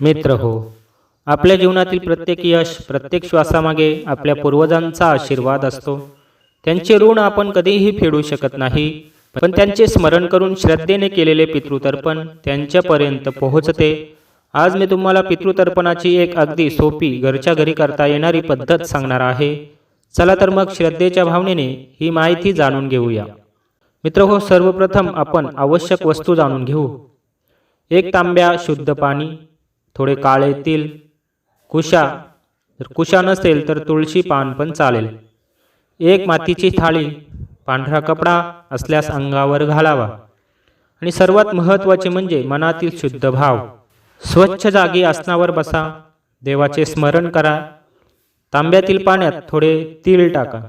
मित्र हो आपल्या जीवनातील प्रत्येक यश प्रत्येक श्वासामागे आपल्या पूर्वजांचा आशीर्वाद असतो. त्यांचे ऋण आपण कधीही फेडू शकत नाही पण त्यांचे स्मरण करून श्रद्धेने केलेले पितृतर्पण त्यांच्यापर्यंत पोहोचते. आज मी तुम्हाला पितृतर्पणाची एक अगदी सोपी घरच्या घरी करता येणारी पद्धत सांगणार आहे. चला तर मग श्रद्धेच्या भावनेने ही माहिती जाणून घेऊया. मित्र हो सर्वप्रथम आपण आवश्यक वस्तू जाणून घेऊ. एक तांब्या शुद्ध पाणी. थोडे काळे तील कुशा. जर कुशा नसेल तर तुळशी पान पण चालेल. एक मातीची थाळी पांढरा कपडा असल्यास अंगावर घालावा. आणि सर्वात महत्त्वाचे म्हणजे मनातील शुद्ध भाव. स्वच्छ जागी आसनावर बसा. देवाचे स्मरण करा. तांब्यातील पाण्यात थोडे तीळ टाका.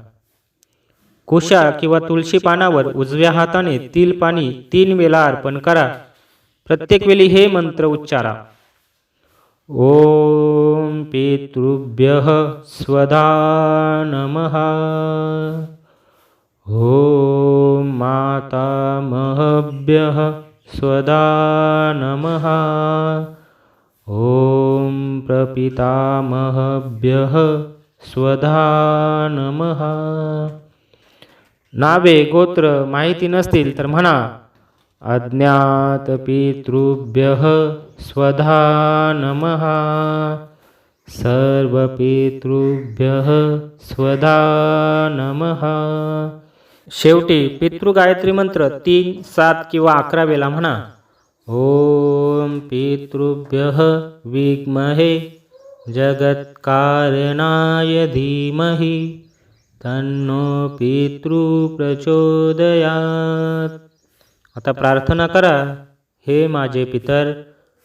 कुशा किंवा तुळशी पानावर उजव्या हाताने तिल पाणी तीन वेळा अर्पण करा. प्रत्येक वेळी हे मंत्र उच्चारा. ओम पितृभ्य स्वधा नमः। ओम मातामहभ्य स्वधा नमः। ओम प्रपितामहभ्य स्वधा नमः। नावे गोत्र माहिती नसतील तर म्हणा अज्ञात पितृभ्य स्वधा नमः। सर्व पितृभ्य स्वधा नमः। शेवटी पितृगायत्री मंत्र तीन सात किंवा अकरा वेळा म्हणा ओम पितृभ्य विद्महे जगत्कारणाय धीमहि तन्नो पितृ प्रचोदयात। आता प्रार्थना करा हे माझे पितर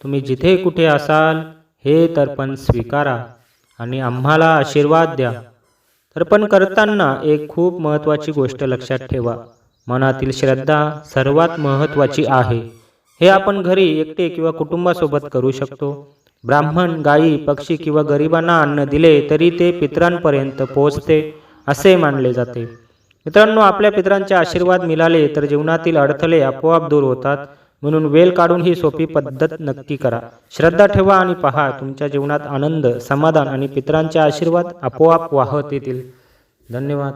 तुम्ही जिथे कुठे असाल हे तर्पण स्वीकारा आणि आम्हाला आशीर्वाद द्या. तर्पण करताना एक खूप महत्त्वाची गोष्ट लक्षात ठेवा. मनातील श्रद्धा सर्वात महत्त्वाची आहे. हे आपण घरी एकटे किंवा कुटुंबासोबत करू शकतो. ब्राह्मण गायी पक्षी किंवा गरिबांना अन्न दिले तरी ते पितरांपर्यंत पोहोचते असे मानले जाते. मित्रांनो आपल्या पित्रांचे आशीर्वाद मिळाले तर जीवनातील अडथळे आपोआप दूर होतात. म्हणून वेळ काढून ही सोपी पद्धत नक्की करा. श्रद्धा ठेवा आणि पहा तुमच्या जीवनात आनंद समाधान आणि पितरांचे आशीर्वाद आपोआप वाहत येतील. धन्यवाद.